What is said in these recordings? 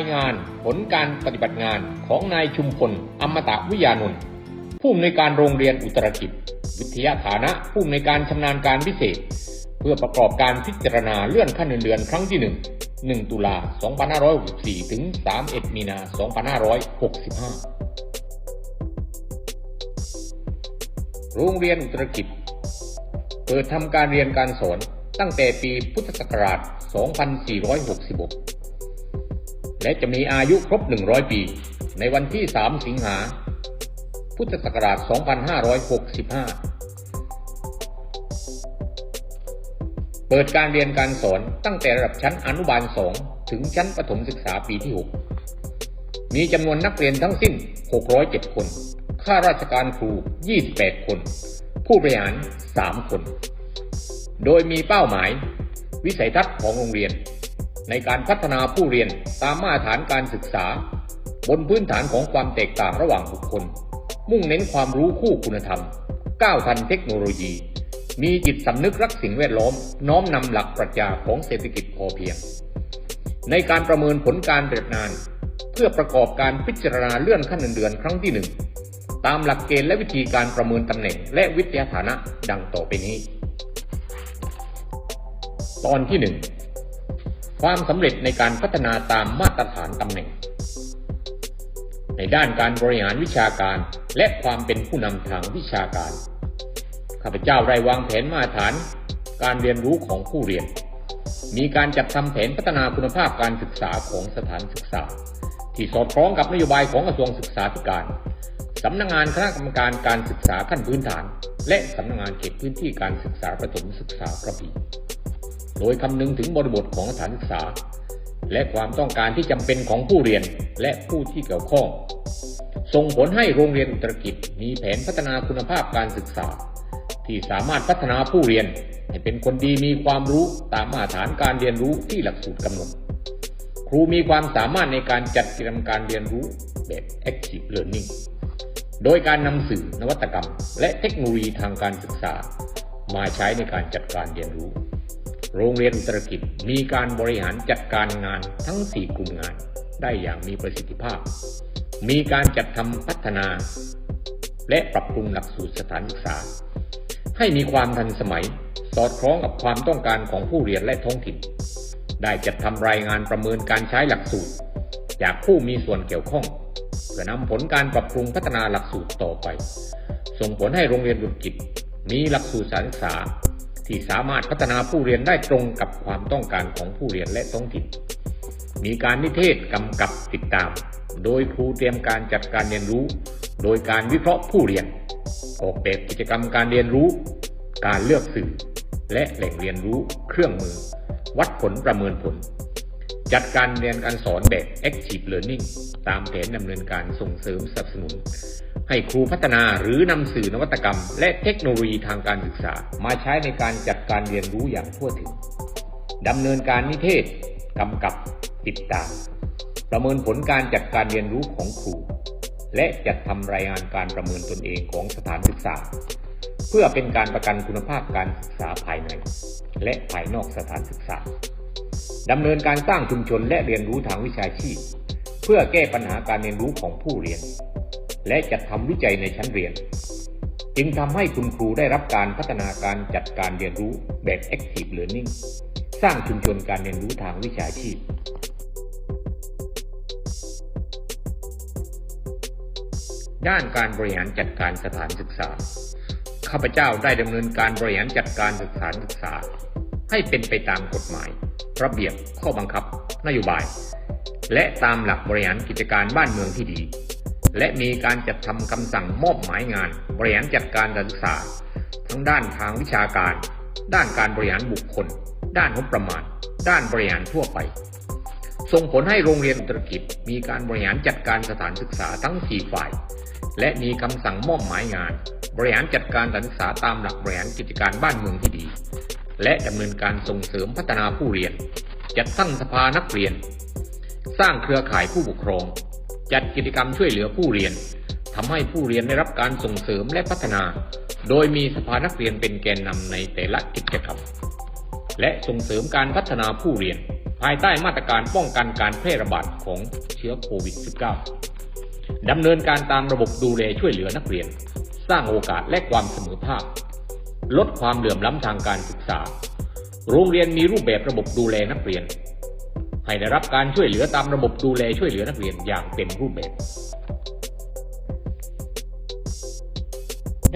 ายงานผลการปฏิบัติงานของนายชุมพลอมตะวิยานนท์ผู้อำนวยการโรงเรียนอุตรกิจ วิทยาฐานะผู้อำนวยการชำนาญการพิเศษ เพื่อประกอบการพิจารณาเลื่อนขั้นเงินเดือนครั้งที่ 1 1 ตุลา 2564 ถึง 31 มีนา 2565 โรงเรียนอุตรกิจ เปิดทำการเรียนการสอนตั้งแต่ปีพุทธศักราช 2466 และจะมีอายุครบ 100 ปี ในวันที่ 3 สิงหา พุทธศักราช 2565 เปิดการเรียนการสอนตั้งแต่ระดับชั้นอนุบาล 2 ถึงชั้นประถมศึกษาปีที่ 6 มีจำนวนนักเรียนทั้งสิ้น 607 คน ข้าราชการครู 28 คน ผู้บริหาร 3 คน โดยมีเป้าหมาย วิสัยทัศน์ของโรงเรียน ในการพัฒนาผู้เรียนตามมาตรฐานการศึกษา บนพื้นฐานของความแตกต่างระหว่างบุคคล มุ่งเน้นความรู้คู่คุณธรรม ก้าวทันเทคโนโลยี มีจิตสำนึกรักสิ่งแวดล้อม น้อมนำหลักปรัชญาของเศรษฐกิจพอเพียง ในการประเมินผลการปฏิบัติงาน เพื่อประกอบการพิจารณาเลื่อนขั้นเงินเดือนครั้งที่หนึ่งตามหลักเกณฑ์และวิธีการประเมินตำแหน่งและวิทยาฐานะดังต่อไปนี้ ตอนที่หนึ่ง ความสำเร็จในการพัฒนาตามมาตรฐานตำแหน่ง ในด้านการบริหารวิชาการและความเป็นผู้นำทางวิชาการ ข้าพเจ้าได้วางแผนมาตรฐาน การเรียนรู้ของผู้เรียน มีการจัดทำแผนพัฒนาคุณภาพการศึกษาของสถานศึกษา ที่สอดคล้องกับนโยบายของกระทรวงศึกษาธิการสำนักงานคณะกรรมการการศึกษาขั้นพื้นฐาน และสำนักงานเขตพื้นที่การศึกษาประถมศึกษากระบี่ โดยคำนึงถึงบริบทของสถานศึกษา และความต้องการที่จำเป็นของผู้เรียนและผู้ที่เกี่ยวข้อง ส่งผลให้โรงเรียนอุตรกิจมีแผนพัฒนาคุณภาพการศึกษา ที่สามารถพัฒนาผู้เรียนให้เป็นคนดีมีความรู้ตามมาตรฐานการเรียนรู้ที่หลักสูตรกำหนด ครูมีความสามารถในการจัดกิจกรรมการเรียนรู้แบบ Active Learning โดยการนำสื่อนวัตกรรม และเทคโนโลยีทางการศึกษา มาใช้ในการจัดการเรียนรู้ โรงเรียนอุตรกิจมีการบริหารจัดการงานทั้ง 4 กลุ่มงาน ได้อย่างมีประสิทธิภาพ มีการจัดทำพัฒนา และปรับปรุงหลักสูตรสถานศึกษา ให้มีความทันสมัย สอดคล้องกับความต้องการของผู้เรียนและท้องถิ่น ได้จัดทำรายงานประเมินการใช้หลักสูตร จากผู้มีส่วนเกี่ยวข้อง เพื่อนำผลการปรับปรุงพัฒนาหลักสูตรต่อไป ส่งผลให้โรงเรียนบุตรกิจมีหลักสูตรสารศึกษา ที่สามารถพัฒนาผู้เรียนได้ตรงกับความต้องการของผู้เรียนและท้องถิ่น มีการนิเทศกำกับติดตาม โดยครูเตรียมการจัดการเรียนรู้ โดยการวิเคราะห์ผู้เรียน ออกแบบกิจกรรมการเรียนรู้ การเลือกสื่อ และแหล่งเรียนรู้ เครื่องมือ วัดผลประเมินผล จัดการเรียนการสอนแบบ Active Learning ตามแผนดำเนินการส่งเสริมสนับสนุน ให้ครูพัฒนาหรือนำสื่อนวัตกรรม และเทคโนโลยีทางการศึกษา มาใช้ในการจัดการเรียนรู้อย่างทั่วถึงดำเนินการนิเทศกำกับติดตาม ประเมินผลการจัดการเรียนรู้ของครู และจัดทำรายงานการประเมินตนเองของสถานศึกษา เพื่อเป็นการประกันคุณภาพการศึกษาภายใน และภายนอกสถานศึกษาดำเนินการสร้างชุมชนและเรียนรู้ทางวิชาชีพ เพื่อแก้ปัญหาการเรียนรู้ของผู้เรียน และจัดทำวิจัยในชั้นเรียน จึงทำให้คุณครูได้รับการพัฒนาการจัดการเรียนรู้แบบ Active Learning สร้างชุมชนการเรียนรู้ทางวิชาชีพ ด้านการบริหารจัดการสถานศึกษา ข้าพเจ้าได้ดำเนินการบริหารจัดการสถานศึกษา ให้เป็นไปตามกฎหมาย ระเบียบข้อบังคับ นโยบาย และตามหลักบริหารกิจการบ้านเมืองที่ดี และมีการจัดทำคำสั่งมอบหมายงาน บริหารจัดการการศึกษา ทั้งด้านทางวิชาการ ด้านการบริหารบุคคล ด้านงบประมาณ ด้านบริหารทั่วไป ส่งผลให้โรงเรียนอุตรกิจมีการบริหารจัดการสถานศึกษาทั้ง 4 ฝ่าย และมีคำสั่งมอบหมายงาน บริหารจัดการสถานศึกษาตามหลักบริหารกิจการบ้านเมืองที่ดี และดำเนินการส่งเสริมพัฒนาผู้เรียน จัดตั้งสภานักเรียน สร้างเครือข่ายผู้ปกครอง จัดกิจกรรมช่วยเหลือผู้เรียนทำให้ผู้เรียนได้รับการส่งเสริมและพัฒนา โดยมีสภานักเรียนเป็นแกนนำในแต่ละกิจกรรม และส่งเสริมการพัฒนาผู้เรียน ภายใต้มาตรการป้องกันการแพร่ระบาดของเชื้อโควิด -19 ดำเนินการตามระบบดูแลช่วยเหลือนักเรียน สร้างโอกาสและความเสมอภาค ลดความเหลื่อมล้ำทางการศึกษา โรงเรียนมีรูปแบบระบบดูแลนักเรียน ให้ได้รับการช่วยเหลือตามระบบดูแลช่วยเหลือนักเรียนอย่างเต็มรูปแบบ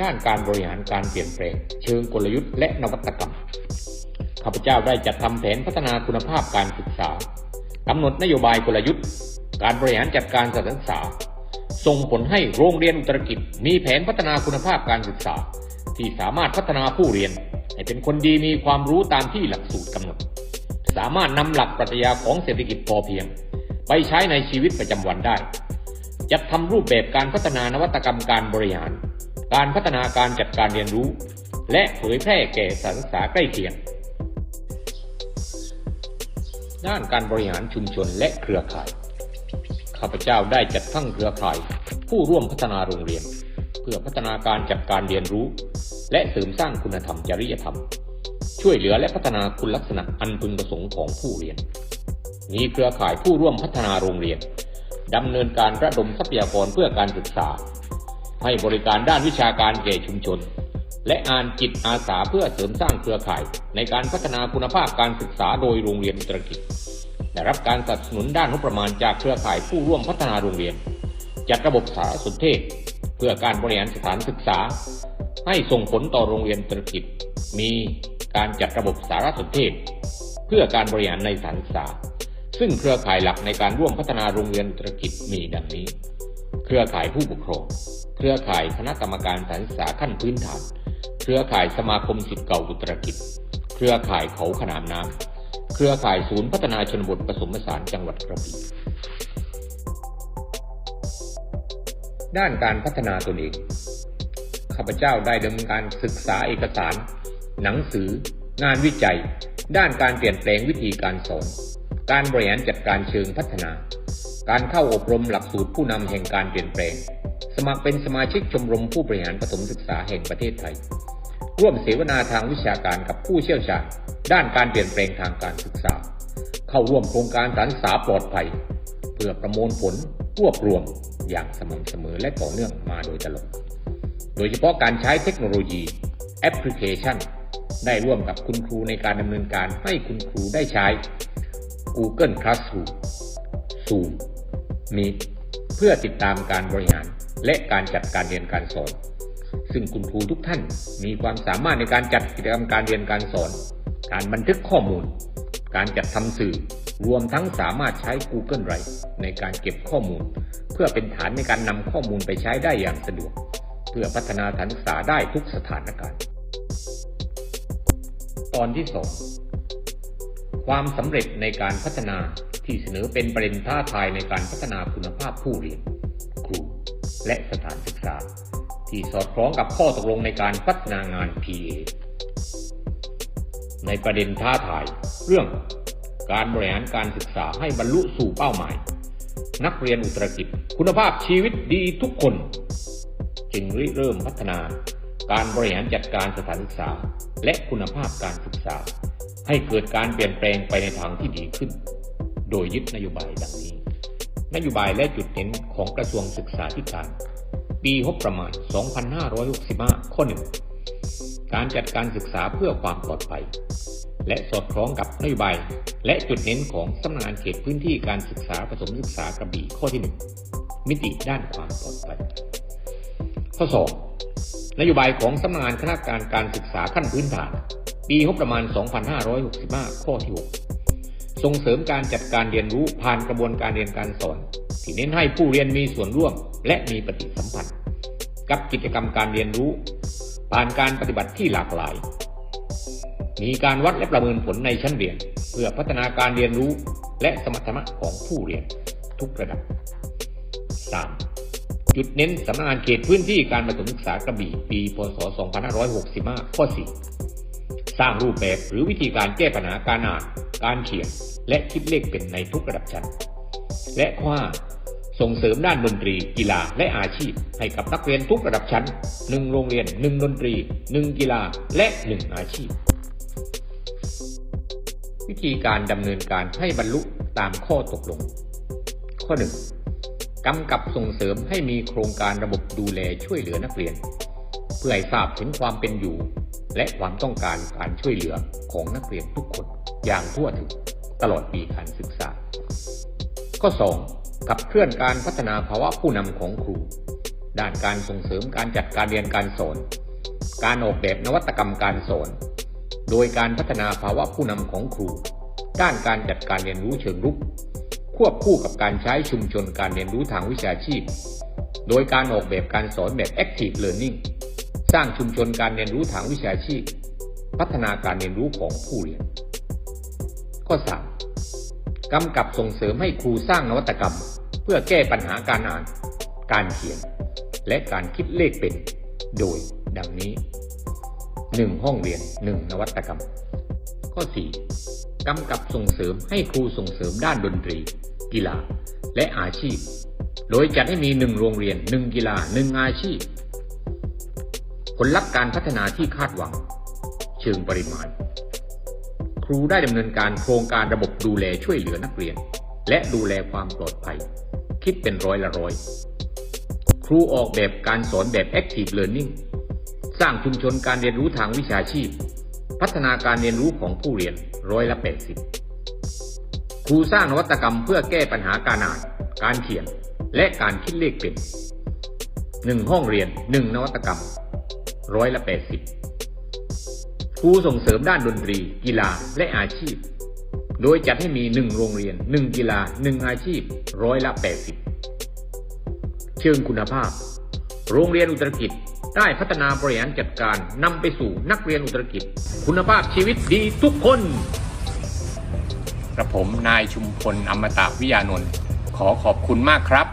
ด้านการบริหารการเปลี่ยนแปลง เชิงกลยุทธ์และนวัตกรรม ข้าพเจ้าได้จัดทำแผนพัฒนาคุณภาพการศึกษากำหนดนโยบายกลยุทธ์ การบริหารจัดการสถานศึกษา ส่งผลให้โรงเรียนอุตรกิจมีแผนพัฒนาคุณภาพการศึกษา ที่สามารถพัฒนาผู้เรียน ให้เป็นคนดีมีความรู้ตามที่หลักสูตรกำหนด สามารถนำหลักปรัชญาของเศรษฐกิจพอเพียง ไปใช้ในชีวิตประจำวันได้ จัดทำรูปแบบการพัฒนานวัตกรรมการบริหาร การพัฒนาการจัดการเรียนรู้ และเผยแพร่แก่สถาศึกษาใกล้เคียง ด้านการบริหารชุมชนและเครือข่าย ข้าพเจ้าได้จัดตั้งเครือข่าย ผู้ร่วมพัฒนาโรงเรียน เพื่อพัฒนาการจัดการเรียนรู้ และเสริมสร้างคุณธรรมจริยธรรม ช่วยเหลือและพัฒนาคุณลักษณะอันพึงประสงค์ของผู้เรียน มีเครือข่ายผู้ร่วมพัฒนาโรงเรียนดำเนินการระดมทรัพยากรเพื่อการศึกษา ให้บริการด้านวิชาการแก่ชุมชน และงานจิตอาสาเพื่อเสริมสร้างเครือข่าย ในการพัฒนาคุณภาพการศึกษาโดยโรงเรียนอุตรกิจได้รับการสนับสนุนด้านงบประมาณจากเครือข่ายผู้ร่วมพัฒนาโรงเรียน จัดระบบสารสนเทศ เพื่อการบริหารสถานศึกษา ให้ส่งผลต่อโรงเรียนอุตรกิจมี การจัดระบบสารสนเทศ เพื่อการบริหารในสถานศึกษา ซึ่งเครือข่ายหลักในการร่วมพัฒนาโรงเรียนอุรกิจมีดังนี้ เครือข่ายผู้ปกครอง เครือข่ายคณะกรรมการสถานศึกษาขั้นพื้นฐาน เครือข่ายสมาคมสิทธิ์เก่าอุตรกิจ เครือข่ายเขาขนามน้ำ เครือข่ายศูนย์พัฒนาชนบทผสมผสานจังหวัดกระบี่ด้านการพัฒนาตนเอง ข้าพเจ้าได้ดำเนินการศึกษาเอกสาร หนังสือ งานวิจัย ด้านการเปลี่ยนแปลงวิธีการสอน การบริหารจัดการเชิงพัฒนา การเข้าอบรมหลักสูตรผู้นำแห่งการเปลี่ยนแปลง สมัครเป็นสมาชิกชมรมผู้บริหารประถมศึกษาแห่งประเทศไทย ร่วมเสวนาทางวิชาการกับผู้เชี่ยวชาญ ด้านการเปลี่ยนแปลงทางการศึกษา เข้าร่วมโครงการสารศึกษาปลอดภัย เพื่อประมวลผลรวบรวมอย่างสม่ำเสมอและต่อเนื่องมาโดยตลอด โดยเฉพาะการใช้เทคโนโลยีแอปพลิเคชัน ได้ร่วมกับคุณครูในการดำเนินการให้คุณครูได้ใช้ Google Classroom Zoom Meet เพื่อติดตามการบริหารและการจัดการเรียนการสอน ซึ่งคุณครูทุกท่านมีความสามารถในการจัดกิจกรรมการเรียนการสอน การบันทึกข้อมูล การจัดทำสื่อ รวมทั้งสามารถใช้ Google Drive ในการเก็บข้อมูล เพื่อเป็นฐานในการนำข้อมูลไปใช้ได้อย่างสะดวก เพื่อพัฒนาสถานศึกษาได้ทุกสถานการณ์ ตอนที่สองความสำเร็จในการพัฒนาที่เสนอเป็นประเด็นท้าทายในการพัฒนาคุณภาพผู้เรียน ครู และสถานศึกษา ที่สอดคล้องกับข้อตกลงในการพัฒนางาน PA ในประเด็นท้าทาย เรื่อง การบริหารการศึกษาให้บรรลุสู่เป้าหมาย นักเรียนอุตรกิจ คุณภาพชีวิตดีทุกคน จึงริเริ่มพัฒนา การบริหารจัดการสถานศึกษา และคุณภาพการศึกษา ให้เกิดการเปลี่ยนแปลงไปในทางที่ดีขึ้น โดยยึดนโยบายดังนี้ นโยบายและจุดเน้นของกระทรวงศึกษาธิการ ปีงบประมาณ 2565 ข้อหนึ่งการจัดการศึกษาเพื่อความปลอดภัย และสอดคล้องกับนโยบายและจุดเน้นของสำนักงานเขตพื้นที่การศึกษาผสมศึกษากระบี่ข้อที่ 1 มิติด้านความปลอดภัยข้อ 2 นโยบายของสำนักงานคณะกรรมการการศึกษาขั้นพื้นฐาน ปีงบประมาณ 2565 ข้อที่ 6 ส่งเสริมการจัดการเรียนรู้ผ่านกระบวนการเรียนการสอน ที่เน้นให้ผู้เรียนมีส่วนร่วม และมีปฏิสัมพันธ์ กับกิจกรรมการเรียนรู้ ผ่านการปฏิบัติที่หลากหลาย มีการวัดและประเมินผลในชั้นเรียน เพื่อพัฒนาการเรียนรู้และสมรรถนะของผู้เรียนทุกระดับ 3. จุดเน้นสำนักงานเขตพื้นที่การประถมศึกษากระบี่ปี พศ 2565 ข้อ 4 สร้างรูปแบบหรือวิธีการแก้ปัญหาการอ่าน การเขียน และคิดเลขเป็นในทุกระดับชั้น และข้อ5ส่งเสริมด้านดนตรี กีฬาและอาชีพ ให้กับนักเรียนทุกระดับชั้น 1 โรงเรียน 1 ดนตรี 1 กีฬา และ 1 อาชีพ วิธีการดำเนินการให้บรรลุตามข้อตกลง ข้อ 1. กำกับส่งเสริมให้มีโครงการระบบดูแลช่วยเหลือนักเรียน เพื่อให้ทราบถึงความเป็นอยู่ และความต้องการการช่วยเหลือของนักเรียนทุกคนอย่างทั่วถึงตลอดปีการศึกษา ข้อ 2. ขับเคลื่อนการพัฒนาภาวะผู้นำของครู ด้านการส่งเสริมการจัดการเรียนการสอน การออกแบบนวัตกรรมการสอน โดยการพัฒนาภาวะผู้นำของครู ด้านการจัดการเรียนรู้เชิงรุก ควบคู่กับการใช้ชุมชนการเรียนรู้ทางวิชาชีพ โดยการออกแบบการสอนแบบ Active Learning สร้างชุมชนการเรียนรู้ทางวิชาชีพ พัฒนาการเรียนรู้ของผู้เรียน ข้อ 3. กำกับส่งเสริมให้ครูสร้างนวัตกรรม เพื่อแก้ปัญหาการอ่าน การเขียน และการคิดเลขเป็น โดยดังนี้ 1. ห้องเรียน 1 นวัตกรรม ข้อ 4. กำกับส่งเสริมให้ครูส่งเสริมด้านดนตรี กีฬา และอาชีพ โดยจัดให้มี1โรงเรียน1กีฬา1อาชีพ ผลลัพธ์การพัฒนาที่คาดหวัง เชิงปริมาณ ครูได้ดำเนินการโครงการระบบดูแลช่วยเหลือนักเรียน และดูแลความปลอดภัย คิดเป็นร้อยละร้อย ครูออกแบบการสอนแบบ Active Learning สร้างชุมชนการเรียนรู้ทางวิชาชีพ พัฒนาการเรียนรู้ของผู้เรียนร้อยละ80ครูสร้างนวัตกรรมเพื่อแก้ปัญหาการอ่าน การเขียน และการคิดเลขเป็น 1 ห้องเรียน 1 นวัตกรรมร้อยละ80ครูส่งเสริมด้านดนตรี กีฬาและอาชีพ โดยจัดให้มี 1 โรงเรียน 1 กีฬา 1 อาชีพร้อยละ80เชิงคุณภาพ โรงเรียนอุตรกิจได้พัฒนาบริหารจัดการนำไปสู่นักเรียนอุตรกิจ คุณภาพชีวิตดีทุกคนกระผมนายชุมพลอมตะวิยานนท์ขอขอบคุณมากครับ